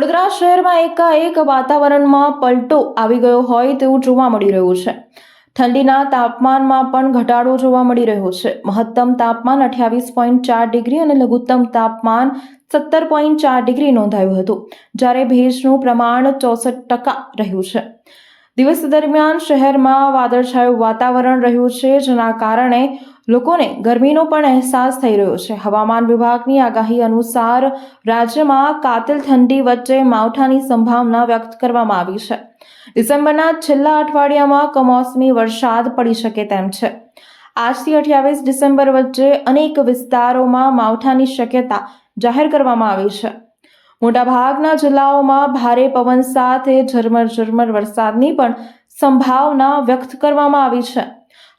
વડોદરા શહેરમાં એકાએક વાતાવરણમાં પલટો આવી ગયો હોય તેવું જોવા મળી રહ્યું છે. ઠંડીના તાપમાનમાં પણ ઘટાડો જોવા મળી રહ્યો છે. મહત્તમ તાપમાન અઠ્યાવીસ પોઈન્ટ ચાર ડિગ્રી અને લઘુત્તમ તાપમાન સત્તર પોઈન્ટ ચાર ડિગ્રી નોંધાયું હતું, જ્યારે ભેજનું પ્રમાણ ચોસઠ ટકા રહ્યું છે. દિવસ દરમિયાન શહેરમાં વાદળછાયું વાતાવરણ રહ્યું છે, જેના કારણે લોકોને ગરમીનો પણ અહેસાસ થઈ રહ્યો છે. હવામાન વિભાગની આગાહી અનુસાર રાજ્યમાં કાતિલ ઠંડી વચ્ચે માવઠાની સંભાવના વ્યક્ત કરવામાં આવી છે. ડિસેમ્બરના છેલ્લા અઠવાડિયામાં કમોસમી વરસાદ પડી શકે તેમ છે. આજથી અઠ્યાવીસ ડિસેમ્બર વચ્ચે અનેક વિસ્તારોમાં માવઠાની શક્યતા જાહેર કરવામાં આવી છે. મોટાભાગના જિલ્લાઓમાં ભારે પવન સાથે ઝરમર ઝરમર વરસાદની પણ સંભાવના વ્યક્ત કરવામાં આવી છે.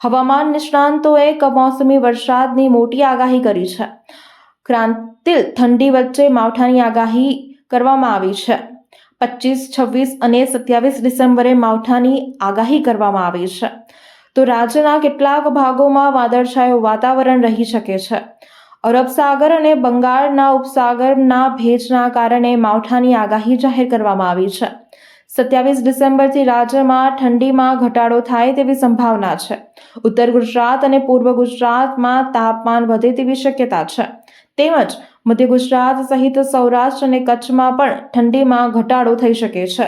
હવામાન નિષ્ણાંતોએ કમોસમી વરસાદની મોટી આગાહી કરી છે. ક્રાંતિલ ઠંડી વચ્ચે માવઠાની આગાહી કરવામાં આવી છે. પચીસ છવ્વીસ અને સત્યાવીસ ડિસેમ્બરે માવઠાની આગાહી કરવામાં આવી છે. તો રાજ્યના કેટલાક ભાગોમાં વાદળછાયું વાતાવરણ રહી શકે છે. અરબ સાગર અને બંગાળના ઉપસાગરના ભેજના કારણે માવઠાની આગાહી જાહેર કરવામાં આવી છે. સત્યાવીસ ડિસેમ્બરથી રાજ્યમાં ઠંડીમાં ઘટાડો થાય તેવી સંભાવના છે. ઉત્તર ગુજરાત અને પૂર્વ ગુજરાતમાં તાપમાન વધે તેવી શક્યતા છે. તેમજ મધ્ય ગુજરાત સહિત સૌરાષ્ટ્ર અને કચ્છમાં પણ ઠંડીમાં ઘટાડો થઈ શકે છે.